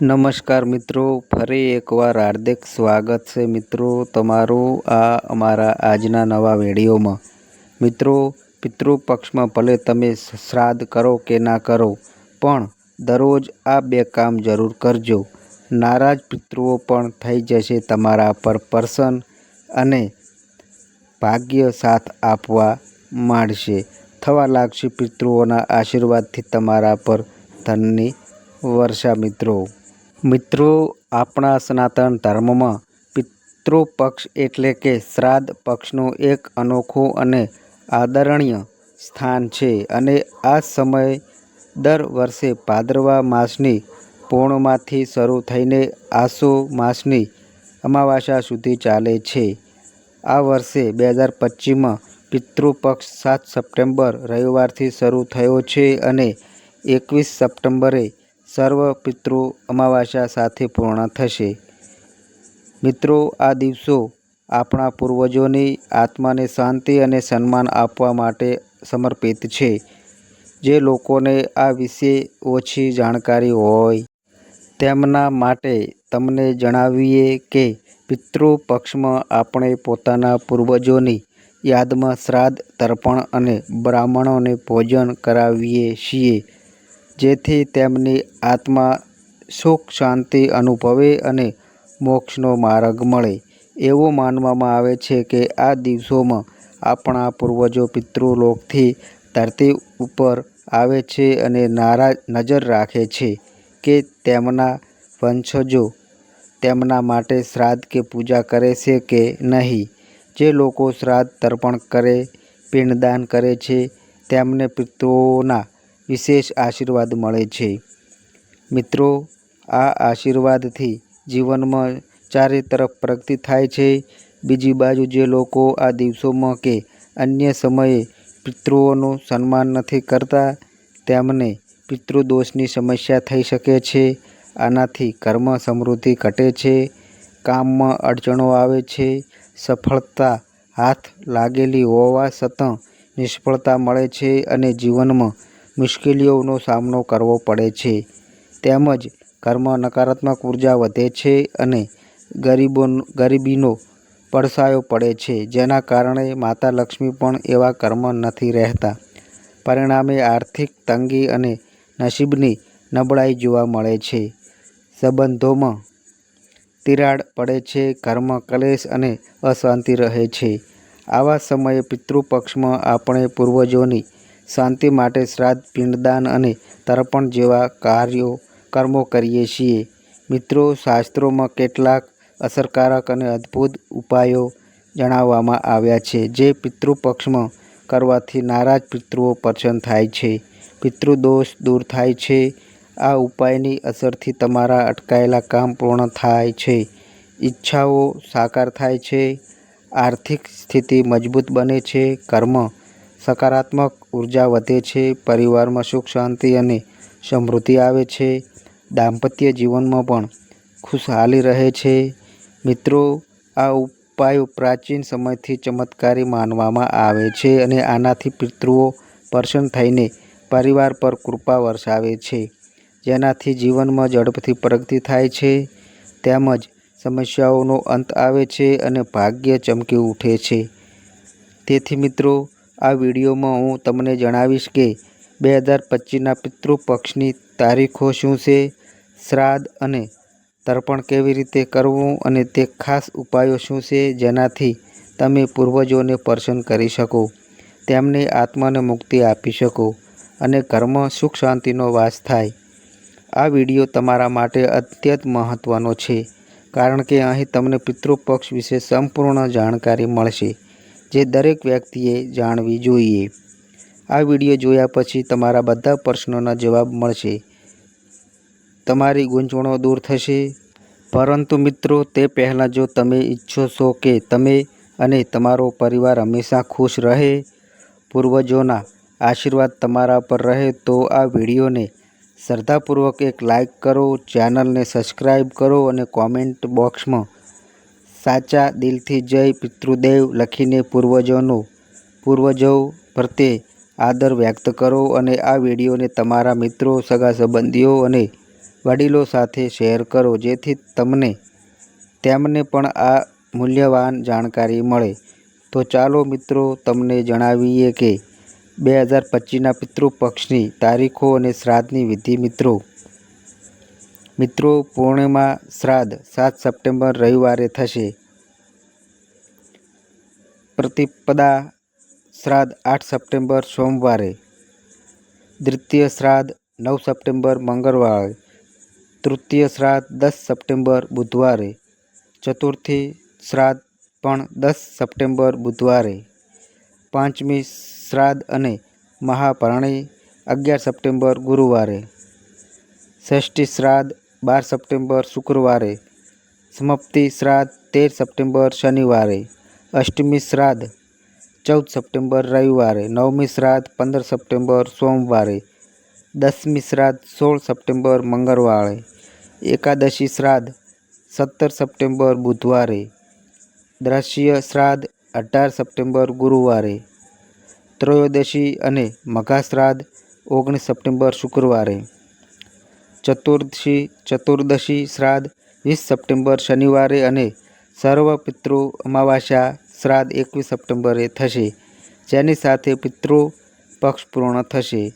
નમસ્કાર મિત્રો, ફરી એકવાર હાર્દિક સ્વાગત છે મિત્રો તમારું આ અમારા આજના નવા વિડીયોમાં. મિત્રો, પિતૃપક્ષમાં ભલે તમે શ્રાદ્ધ કરો કે ના કરો, પણ દરરોજ આ બે કામ જરૂર કરજો. નારાજ પિતૃઓ પણ થઈ જશે તમારા પર પ્રસન્ન અને ભાગ્ય સાથ આપવા માંડશે. થવા લાગશે પિતૃઓના આશીર્વાદથી તમારા પર ધનની વર્ષા મિત્રો. મિત્રો, આપણા સનાતન ધર્મમાં પિતૃપક્ષ એટલે કે શ્રાદ્ધ પક્ષનું એક અનોખું અને આદરણીય સ્થાન છે અને આ સમય દર વર્ષે ભાદરવા માસની પૂર્ણમાંથી શરૂ થઈને આસો માસની અમાવાસ્યા સુધી ચાલે છે. આ વર્ષે બે હજાર પચીસમાં પિતૃપક્ષ સાત સપ્ટેમ્બર રવિવારથી શરૂ થયો છે અને એકવીસ સપ્ટેમ્બરે સર્વ પિતૃ અમાવાસ્યા સાથે પૂર્ણ થશે. મિત્રો, આ દિવસો આપણા પૂર્વજોની આત્માને શાંતિ અને સન્માન આપવા માટે સમર્પિત છે. જે લોકોને આ વિશે ઓછી જાણકારી હોય, તેમના માટે તમને જણાવીએ કે પિતૃ પક્ષમાં આપણે પોતાના પૂર્વજોની યાદમાં શ્રાદ્ધ, તર્પણ અને બ્રાહ્મણોને ભોજન કરાવીએ છીએ. જેથી તેમની આત્મા સુખ, શાંતિ અનુભવે અને મોક્ષનો માર્ગ મળે. એવું માનવામાં આવે છે કે આ દિવસોમાં આપણા પૂર્વજો પિતૃલોકથી ધરતી ઉપર આવે છે અને નારા નજર રાખે છે કે તેમના વંશજો તેમના માટે શ્રાદ્ધ કે પૂજા કરે છે કે નહીં. જે લોકો શ્રાદ્ધ તર્પણ કરે, પિંડદાન કરે છે, તેમને પિતૃઓના વિશેષ આશીર્વાદ મળે છે. મિત્રો, આ આશીર્વાદથી જીવનમાં ચારે તરફ પ્રગતિ થાય છે. બીજી બાજુ જે લોકો આ દિવસોમાં કે અન્ય સમયે પિતૃઓનું સન્માન નથી કરતા, તેમને પિતૃદોષની સમસ્યા થઈ શકે છે. આનાથી કર્મ સમૃદ્ધિ ઘટે છે. કામમાં અડચણો આવે છે. સફળતા હાથ લાગેલી હોવા છતાં નિષ્ફળતા મળે છે અને જીવનમાં મુશ્કેલીઓનો સામનો કરવો પડે છે. તેમજ ઘરમાં નકારાત્મક ઊર્જા વધે છે અને ગરીબો, ગરીબીનો પડછાયો પડે છે, જેના કારણે માતા લક્ષ્મી પણ એવા કર્મ નથી રહેતા. પરિણામે આર્થિક તંગી અને નસીબની નબળાઈ જોવા મળે છે. સંબંધોમાં તિરાડ પડે છે ઘરમાં કલેશ અને અશાંતિ રહે છે. આવા સમયે પિતૃપક્ષમાં આપણે પૂર્વજોની શાંતિ માટે શ્રાદ્ધ, પિંડદાન અને તર્પણ જેવા કાર્યો, કર્મો કરીએ છીએ. મિત્રો, શાસ્ત્રોમાં કેટલાક અસરકારક અને અદ્ભુત ઉપાયો જણાવવામાં આવ્યા છે, જે પિતૃપક્ષમાં કરવાથી નારાજ પિતૃઓ પ્રસન્ન થાય છે. પિતૃદોષ દૂર થાય છે. આ ઉપાયની અસરથી તમારા અટકાયેલા કામ પૂર્ણ થાય છે. ઈચ્છાઓ સાકાર થાય છે. આર્થિક સ્થિતિ મજબૂત બને છે. કર્મ સકારાત્મક ઊર્જા વધે છે, પરિવારમાં સુખ, શાંતિ અને સમૃદ્ધિ આવે છે, દાંપત્ય જીવનમાં પણ ખુશહાલી રહે છે. મિત્રો, આ ઉપાયો પ્રાચીન સમયથી ચમત્કારી માનવામાં આવે છે અને આનાથી પિતૃઓ પ્રસન્ન થઈને પરિવાર પર કૃપા વરસાવે છે. જેનાથી જીવનમાં ઝડપથી પ્રગતિ થાય છે, તેમજ સમસ્યાઓનો અંત આવે છે અને ભાગ્ય ચમકી ઉઠે છે. તેથી મિત્રો આ વિડીયોમાં હું તમને જણાવીશ કે બે હજાર પચીસના પિતૃપક્ષની તારીખો શું છે, શ્રાદ્ધ અને તર્પણ કેવી રીતે કરવું અને તે ખાસ ઉપાયો શું છે જેનાથી તમે પૂર્વજોને પ્રસન્ન કરી શકો, તેમને આત્માને મુક્તિ આપી શકો અને ઘરમાં સુખ શાંતિનો વાસ થાય. આ વીડિયો તમારા માટે અત્યંત મહત્ત્વનો છે, કારણ કે અહીં તમને પિતૃપક્ષ વિશે સંપૂર્ણ જાણકારી મળશે. જે દરેક વ્યક્તિએ જાણવી જોઈએ. આ વીડિયો જોયા પછી તમારા બધા પ્રશ્નોના જવાબ મળશે. તમારી ગૂંચવણો દૂર થશે. પરંતુ મિત્રો, તે પહેલાં જો તમે ઈચ્છો છો કે તમે અને તમારો પરિવાર હંમેશા ખુશ રહે, પૂર્વજોના આશીર્વાદ તમારા પર રહે, તો આ વિડીયોને શ્રદ્ધાપૂર્વક એક લાઈક કરો, ચેનલને સબસ્ક્રાઈબ કરો અને કોમેન્ટ બોક્સમાં સાચા દિલથી જય પિતૃદેવ લખીને પૂર્વજોનો પૂર્વજો પ્રત્યે આદર વ્યક્ત કરો અને આ વિડીયોને તમારા મિત્રો, સગા સંબંધીઓ અને વડીલો સાથે શેર કરો, જેથી તમને તેમને પણ આ મૂલ્યવાન જાણકારી મળે. તો ચાલો મિત્રો, તમને જણાવીએ કે બે હજાર પચીસના પિતૃપક્ષની તારીખો અને શ્રાદ્ધની વિધિ મિત્રો મિત્રો, પૂર્ણિમા શ્રાદ્ધ સાત સપ્ટેમ્બર રવિવારે થશે. પ્રતિપદા શ્રાદ્ધ આઠ સપ્ટેમ્બર સોમવારે. દ્વિતીય શ્રાદ્ધ નવ સપ્ટેમ્બર મંગળવારે. તૃતીય શ્રાદ્ધ દસ સપ્ટેમ્બર બુધવારે. ચતુર્થી શ્રાદ્ધ પણ દસ સપ્ટેમ્બર બુધવારે. પાંચમી શ્રાદ્ધ અને મહાપરણી અગિયાર સપ્ટેમ્બર ગુરુવારે. ષષ્ઠી શ્રાદ્ધ બાર સપ્ટેમ્બર શુક્રવારે સમાપ્તિ શ્રાદ્ધ તેર સપ્ટેમ્બર શનિવારે અષ્ટમી શ્રાદ્ધ ચૌદ સપ્ટેમ્બર રવિવારે નવમી શ્રાદ્ધ પંદર સપ્ટેમ્બર સોમવારે દસમી શ્રાદ્ધ સોળ સપ્ટેમ્બર મંગળવારે એકાદશી શ્રાદ્ધ સત્તર સપ્ટેમ્બર બુધવારે દ્રશ્ય શ્રાદ્ધ અઢાર સપ્ટેમ્બર ગુરુવારે ત્રયોદશી અને મઘા શ્રાદ્ધ ઓગણીસ સપ્ટેમ્બર શુક્રવારે ચતુર્દશી ચતુર્દશી, શ્રાદ્ધ, વીસ સપ્ટેમ્બર શનિવારે અને સર્વ પિતૃ અમાવાસ્યા શ્રાદ્ધ એકવીસ સપ્ટેમ્બરે થશે. જેની સાથે પિતૃ પક્ષ પૂર્ણ થશે.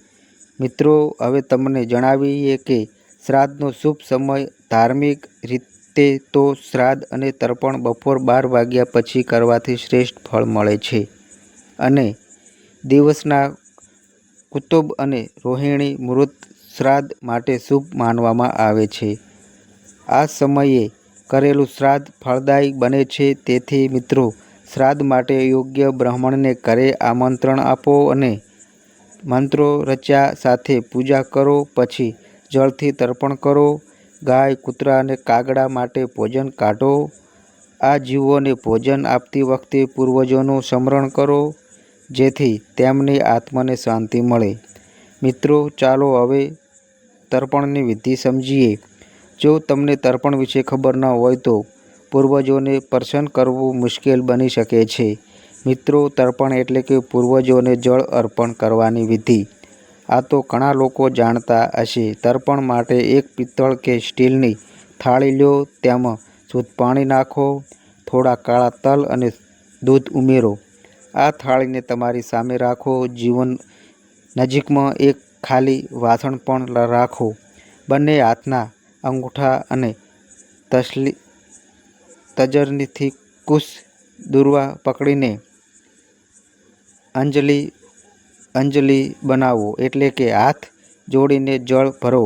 મિત્રો, હવે તમને જણાવીએ કે શ્રાદ્ધનો શુભ સમય ધાર્મિક રીતે તો શ્રાદ્ધ અને તર્પણ બપોર બાર વાગ્યા પછી કરવાથી શ્રેષ્ઠ ફળ મળે છે. અને દિવસના કુતુબ અને રોહિણી મૃત શ્રાદ્ધ માટે શુભ માનવામાં આવે છે. આ સમયે કરેલું શ્રાદ્ધ ફળદાયી બને છે. તેથી મિત્રો, શ્રાદ્ધ માટે યોગ્ય બ્રાહ્મણને ઘરે આમંત્રણ આપો અને મંત્રો રચ્યા સાથે પૂજા કરો. પછી જળથી તર્પણ કરો. ગાય, કૂતરા અને કાગડા માટે ભોજન કાઢો. આ જીવોને ભોજન આપતી વખતે પૂર્વજોનું સ્મરણ કરો, જેથી તેમની આત્માને શાંતિ મળે. મિત્રો, ચાલો હવે તર્પણની વિધિ સમજીએ. જો તમને તર્પણ વિશે ખબર ન હોય તો પૂર્વજોને પ્રસન્ન કરવું મુશ્કેલ બની શકે છે. મિત્રો, તર્પણ એટલે કે પૂર્વજોને જળ અર્પણ કરવાની વિધિ. આ તો ઘણા લોકો જાણતા હશે. તર્પણ માટે એક પિત્તળ કે સ્ટીલની થાળી લો, તેમાં શુદ્ધ પાણી નાખો, થોડા કાળા તલ અને દૂધ ઉમેરો. આ થાળીને તમારી સામે રાખો. જીવન નજીકમાં એક ખાલી વાસણ પણ રાખો. બંને હાથના અંગૂઠા અને તસલી, તજરનીથી કુશ દુર્વા પકડીને અંજલિ અંજલિ બનાવો એટલે કે હાથ જોડીને જળ ભરો.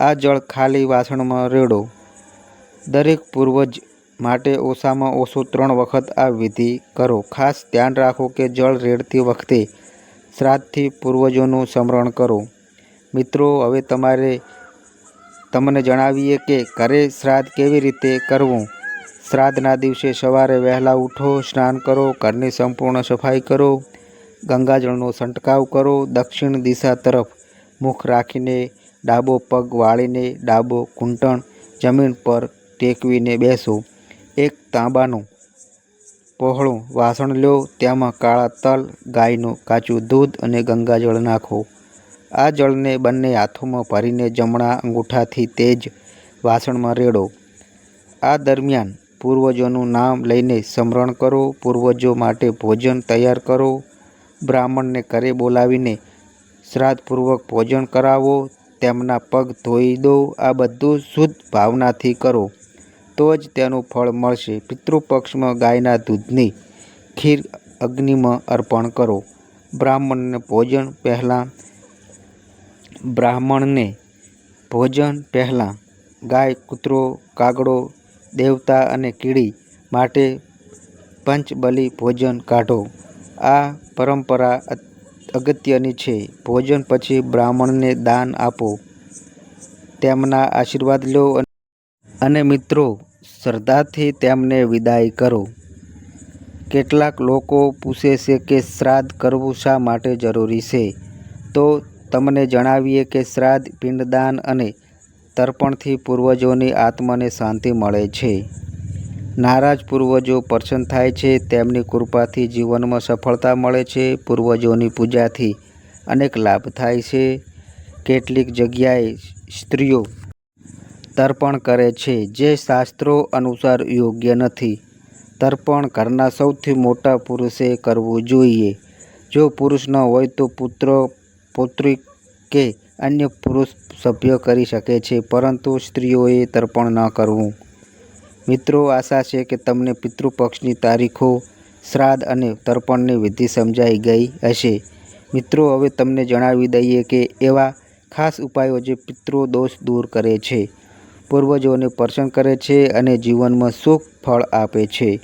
આ જળ ખાલી વાસણમાં રેડો. દરેક પૂર્વજ માટે ઓછામાં ઓછું ત્રણ વખત આ વિધિ કરો. ખાસ ધ્યાન રાખો કે જળ રેડતી વખતે શ્રાદ્ધથી પૂર્વજોનું સ્મરણ કરો. મિત્રો, હવે તમારે તમને જણાવીએ કે ઘરે શ્રાદ્ધ કેવી રીતે કરવું? શ્રાદ્ધના દિવસે સવારે વહેલા ઉઠો, સ્નાન કરો, ઘરની સંપૂર્ણ સફાઈ કરો, ગંગાજળનો છંટકાવ કરો, દક્ષિણ દિશા તરફ મુખ રાખીને ડાબો પગ વાળીને ડાબો ઘૂંટણ જમીન પર ટેકવીને બેસો. એક તાંબાનું પહોળું વાસણ લો, તેમાં કાળા તલ, ગાયનું કાચું દૂધ અને ગંગાજળ નાખો. આ જળને બંને હાથોમાં ભરીને જમણા અંગૂઠાથી તે જ વાસણમાં રેડો. આ દરમિયાન પૂર્વજોનું નામ લઈને સ્મરણ કરો, પૂર્વજો માટે ભોજન તૈયાર કરો. બ્રાહ્મણને ઘરે બોલાવીને શ્રાદ્ધપૂર્વક ભોજન કરાવો, તેમના પગ ધોઈ દો, આ બધું શુદ્ધ ભાવનાથી કરો. તો જ તેનું ફળ મળશે. પિતૃપક્ષમાં ગાયના દૂધની ખીર અગ્નિમાં અર્પણ કરો. બ્રાહ્મણને ભોજન પહેલાં બ્રાહ્મણને ભોજન પહેલાં ગાય, કૂતરો, કાગડો, દેવતા અને કીડી માટે પંચબલી ભોજન કાઢો. આ પરંપરા અગત્યની છે. ભોજન પછી બ્રાહ્મણને દાન આપો. તેમના આશીર્વાદ લો અને મિત્રો, શ્રદ્ધાથી તેમને વિદાય કરો. કેટલાક લોકો પૂછે છે કે શ્રાદ્ધ કરવું શા માટે જરૂરી છે? તો તમને જણાવીએ કે શ્રાદ્ધ પિંડદાન અને તર્પણથી પૂર્વજોની આત્માને શાંતિ મળે છે. નારાજ પૂર્વજો પ્રસન્ન થાય છે, તેમની કૃપાથી જીવનમાં સફળતા મળે છે, પૂર્વજોની પૂજાથી અનેક લાભ થાય છે. કેટલીક જગ્યાએ સ્ત્રીઓ તર્પણ કરે છે. જે શાસ્ત્રો અનુસાર યોગ્ય નથી. તર્પણ ઘરના સૌથી મોટા પુરુષે કરવું જોઈએ. જો પુરુષ ન હોય તો પુત્ર, પુત્રી કે અન્ય પુરુષ સભ્ય કરી શકે છે, પરંતુ સ્ત્રીઓએ તર્પણ ન કરવું. મિત્રો, આશા છે કે તમને પિતૃપક્ષની તારીખો, શ્રાદ્ધ અને તર્પણની વિધિ સમજાઈ ગઈ હશે. મિત્રો, હવે તમને જણાવી દઈએ કે એવા ખાસ ઉપાયો જે પિતૃ દોષ દૂર કરે છે. પૂર્વજોને પ્રસન્ન કરે છે અને જીવનમાં સુખ ફળ આપે છે.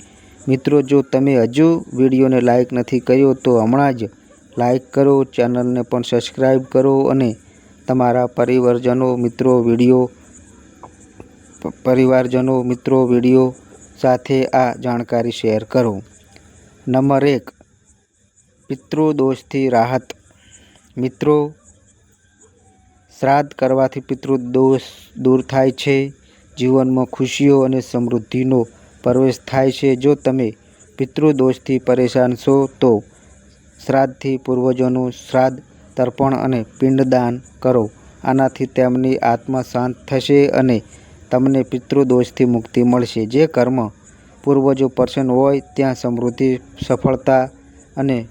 મિત્રો, જો તમે હજુ વિડીયોને લાઇક નથી કર્યો, તો હમણાં જ લાઇક કરો, ચેનલને પણ સબસ્ક્રાઈબ કરો અને તમારા પરિવારજનો, મિત્રો, વીડિયો પરિવારજનો, મિત્રો, વીડિયો સાથે આ જાણકારી શેર કરો. નંબર એક, પિતૃદોષથી રાહત. મિત્રો શ્રાદ્ધ કરવાથી પિતૃદોષ દૂર થાય છે. જીવનમાં ખુશીઓ અને સમૃદ્ધિનો પ્રવેશ થાય છે. જો તમે પિતૃદોષથી પરેશાન છો, તો શ્રાદ્ધથી પૂર્વજોનું શ્રાદ્ધ, તર્પણ અને પિંડદાન કરો. આનાથી તેમની આત્મા શાંત થશે અને તમને પિતૃદોષથી મુક્તિ મળશે. જે કર્મ પૂર્વજો પ્રસન્ન હોય, ત્યાં સમૃદ્ધિ, સફળતા અને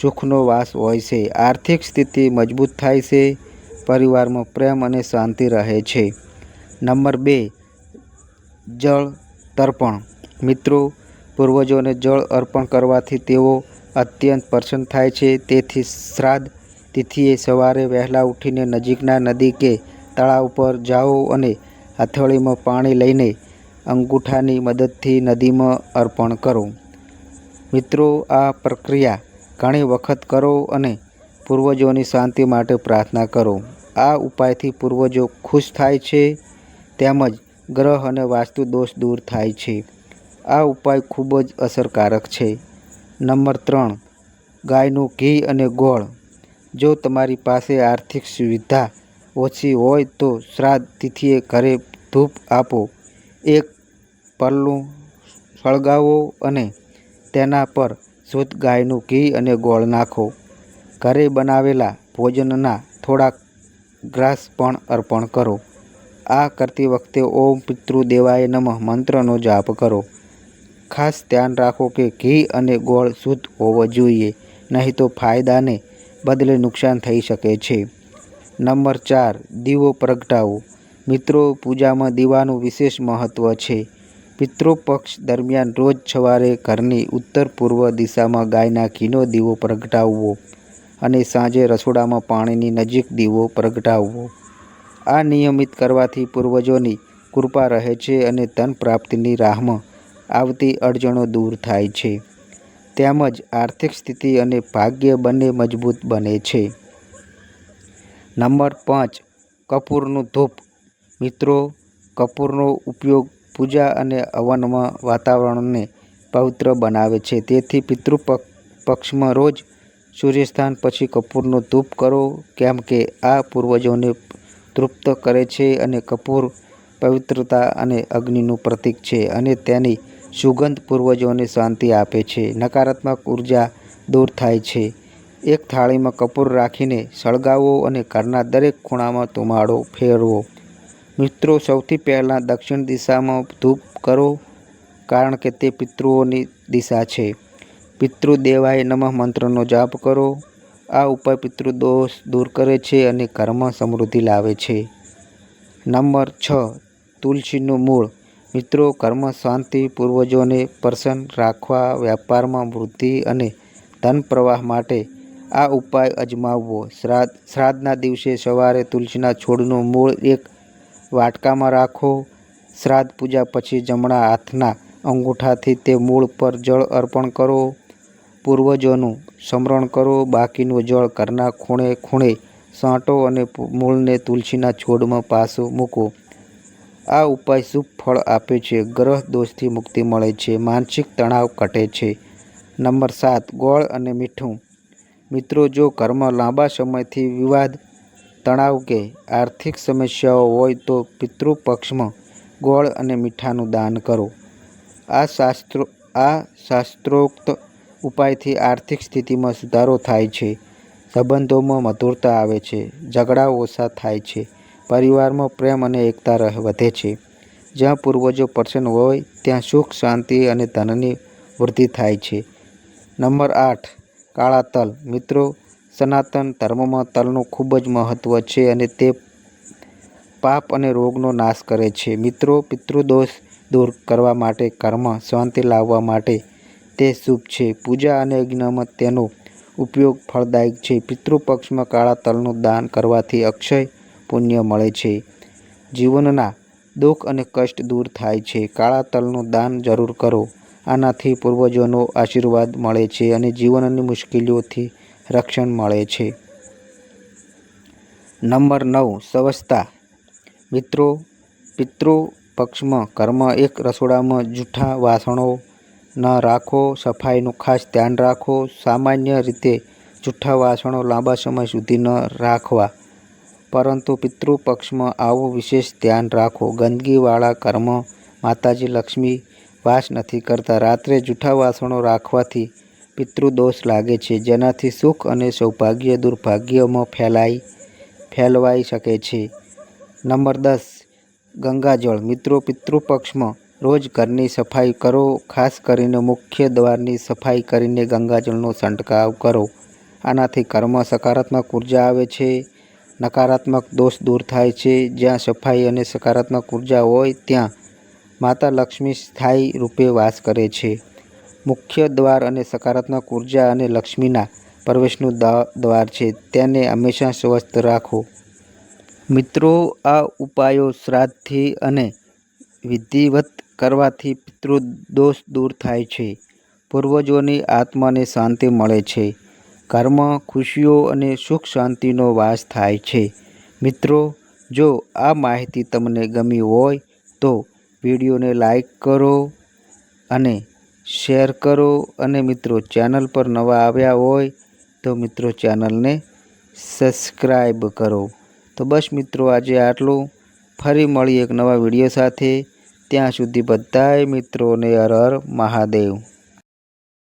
સુખનો વાસ હોય છે. આર્થિક સ્થિતિ મજબૂત થાય છે. પરિવારમાં પ્રેમ અને શાંતિ રહે છે. નંબર બે, જળ તર્પણ. મિત્રો, પૂર્વજોને જળ અર્પણ કરવાથી તેઓ અત્યંત પ્રસન્ન થાય છે. તેથી શ્રાદ્ધ તિથિએ સવારે વહેલા ઉઠીને નજીકના નદી કે તળાવ પર જાઓ અને હથેળીમાં પાણી લઈને અંગૂઠાની મદદથી નદીમાં અર્પણ કરો. મિત્રો, આ પ્રક્રિયા ઘણી વખત કરો અને પૂર્વજોની શાંતિ માટે પ્રાર્થના કરો. આ ઉપાયથી પૂર્વજો ખુશ થાય છે તેમજ ગ્રહ અને વાસ્તુ દોષ દૂર થાય છે. આ ઉપાય ખૂબ જ અસરકારક છે. નંબર ત્રણ, ગાયનું ઘી અને ગોળ. જો તમારી પાસે આર્થિક સુવિધા ઓછી હોય તો શ્રાદ્ધ તિથિએ ઘરે ધૂપ આપો. એક પરલું સળગાવો અને તેના પર શુદ્ધ ગાયનું ઘી અને ગોળ નાખો. ઘરે બનાવેલા ભોજનના થોડાક ગ્રાસ પણ અર્પણ કરો. આ કરતી વખતે ઓમ પિતૃદેવાય નમઃ મંત્રનો જાપ કરો. ખાસ ધ્યાન રાખો કે ઘી અને ગોળ શુદ્ધ હોવો જોઈએ, નહીં તો ફાયદાને બદલે નુકસાન થઈ શકે છે. નંબર ચાર, દીવો પ્રગટાવો. મિત્રો, પૂજામાં દીવાનું વિશેષ મહત્ત્વ છે. પિતૃપક્ષ દરમિયાન રોજ સવારે ઘરની ઉત્તર પૂર્વ દિશામાં ગાયના ઘીનો દીવો પ્રગટાવવો. અને સાંજે રસોડામાં પાણીની નજીક દીવો પ્રગટાવવો. આ નિયમિત કરવાથી પૂર્વજોની કૃપા રહે છે અને ધન પ્રાપ્તિની રાહમાં આવતી અડચણો દૂર થાય છે. તેમજ આર્થિક સ્થિતિ અને ભાગ્ય બંને મજબૂત બને છે. નંબર પાંચ, કપૂરનું ધૂપ. મિત્રો, કપૂરનો ઉપયોગ પૂજા અને હવનમાં વાતાવરણને પવિત્ર બનાવે છે. તેથી પિતૃ પક્ષમાં રોજ સૂર્યસ્થાન પછી કપૂરનો ધૂપ કરો, કેમ કે આ પૂર્વજોને તૃપ્ત કરે છે અને કપૂર પવિત્રતા અને અગ્નિનું પ્રતીક છે અને તેની સુગંધ પૂર્વજોને શાંતિ આપે છે. નકારાત્મક ઊર્જા દૂર થાય છે. એક થાળીમાં કપૂર રાખીને સળગાવો અને ઘરના દરેક ખૂણામાં ધુમાડો ફેરવો. મિત્રો, સૌથી પહેલાં દક્ષિણ દિશામાં ધૂપ કરો, કારણ કે તે પિતૃઓની દિશા છે. પિતૃદેવાય નમઃ મંત્રનો જાપ કરો. આ ઉપાય પિતૃદોષ દૂર કરે છે અને કર્મ સમૃદ્ધિ લાવે છે. નંબર છ, તુલસીનું મૂળ. મિત્રો, કર્મ શાંતિ, પૂર્વજોને પ્રસન્ન રાખવા, વ્યાપારમાં વૃદ્ધિ અને ધન પ્રવાહ માટે આ ઉપાય અજમાવવો. શ્રાદ્ધ, શ્રાદ્ધના દિવસે સવારે તુલસીના છોડનું મૂળ એક વાટકામાં રાખો. શ્રાદ્ધ પૂજા પછી જમણા હાથના અંગૂઠાથી તે મૂળ પર જળ અર્પણ કરો. પૂર્વજોનું સ્મરણ કરો, બાકીનું જળ ઘરના ખૂણે ખૂણે સાંટો અને મૂળને તુલસીના છોડમાં પાછું મૂકો. આ ઉપાય શુભ ફળ આપે છે, ગ્રહ દોષથી મુક્તિ મળે છે, માનસિક તણાવ ઘટે છે. નંબર સાત, ગોળ અને મીઠું. મિત્રો, જો ઘરમાં લાંબા સમયથી વિવાદ, તણાવ કે આર્થિક સમસ્યાઓ હોય તો પિતૃપક્ષમાં ગોળ અને મીઠાનું દાન કરો. આ શાસ્ત્રો, આ શાસ્ત્રોક્ત ઉપાયથી આર્થિક સ્થિતિમાં સુધારો થાય છે. સંબંધોમાં મધુરતા આવે છે. ઝઘડાઓ ઓછા થાય છે. પરિવારમાં પ્રેમ અને એકતા વધે છે. જ્યાં પૂર્વજો પ્રસન્ન હોય, ત્યાં સુખ, શાંતિ અને ધનની વૃદ્ધિ થાય છે. નંબર આઠ, કાળા તલ. મિત્રો, સનાતન ધર્મમાં તલનું ખૂબ જ મહત્ત્વ છે અને તે પાપ અને રોગનો નાશ કરે છે. મિત્રો, પિતૃદોષ દૂર કરવા માટે કર્મ, શાંતિ લાવવા માટે તે શુભ છે. પૂજા અને યજ્ઞમાં તેનો ઉપયોગ ફળદાયક છે. પિતૃપક્ષમાં કાળા તલનું દાન કરવાથી અક્ષય પુણ્ય મળે છે. જીવનના દુઃખ અને કષ્ટ દૂર થાય છે. કાળા તલનું દાન જરૂર કરો. આનાથી પૂર્વજોનો આશીર્વાદ મળે છે અને જીવનની મુશ્કેલીઓથી રક્ષણ મળે છે. નંબર નવ. સ્વચ્છતા મિત્રો પિતૃ પક્ષમાં કર્મ એક રસોડામાં જૂઠા વાસણો ન રાખો, સફાઈનું ખાસ ધ્યાન રાખો, સામાન્ય રીતે જૂઠા વાસણો લાંબા સમય સુધી ન રાખવા. પરંતુ પિતૃપક્ષમાં આવું વિશેષ ધ્યાન રાખો. ગંદકીવાળા કર્મ માતાજી લક્ષ્મી વાસ નથી કરતા. રાત્રે જૂઠા વાસણો રાખવાથી પિતૃદોષ લાગે છે, જેનાથી સુખ અને સૌભાગ્ય દુર્ભાગ્યમાં ફેલાઈ, ફેલવાઈ શકે છે. નંબર દસ, ગંગાજળ. મિત્રો, પિતૃપક્ષમાં રોજ ઘરની સફાઈ કરો, ખાસ કરીને મુખ્ય દ્વારની સફાઈ કરીને ગંગાજળનો છંટકાવ કરો. આનાથી ઘરમાં સકારાત્મક ઊર્જા આવે છે, નકારાત્મક દોષ દૂર થાય છે. જ્યાં સફાઈ અને સકારાત્મક ઊર્જા હોય, ત્યાં માતા લક્ષ્મી સ્થાયી રૂપે વાસ કરે છે. મુખ્ય દ્વાર અને સકારાત્મક ઊર્જા અને લક્ષ્મીના પ્રવેશનું દ્વાર છે. તેને હંમેશા સ્વસ્થ રાખો. મિત્રો, આ ઉપાયો શ્રાદ્ધથી અને વિધિવત કરવાથી પિતૃદોષ દૂર થાય છે. પૂર્વજોની આત્માને શાંતિ મળે છે. ઘરમાં ખુશીઓ અને સુખ શાંતિનો વાસ થાય છે. મિત્રો, જો આ માહિતી તમને ગમી હોય તો વિડીયોને લાઈક કરો અને શેર કરો અને મિત્રો ચેનલ પર નવા આવ્યા હોય તો મિત્રો ચેનલને સબસ્ક્રાઈબ કરો. તો બસ મિત્રો, આજે આટલું. ફરી મળી એક નવા વીડિયો સાથે. ત્યાં સુધી બધાય મિત્રોને હર હર મહાદેવ.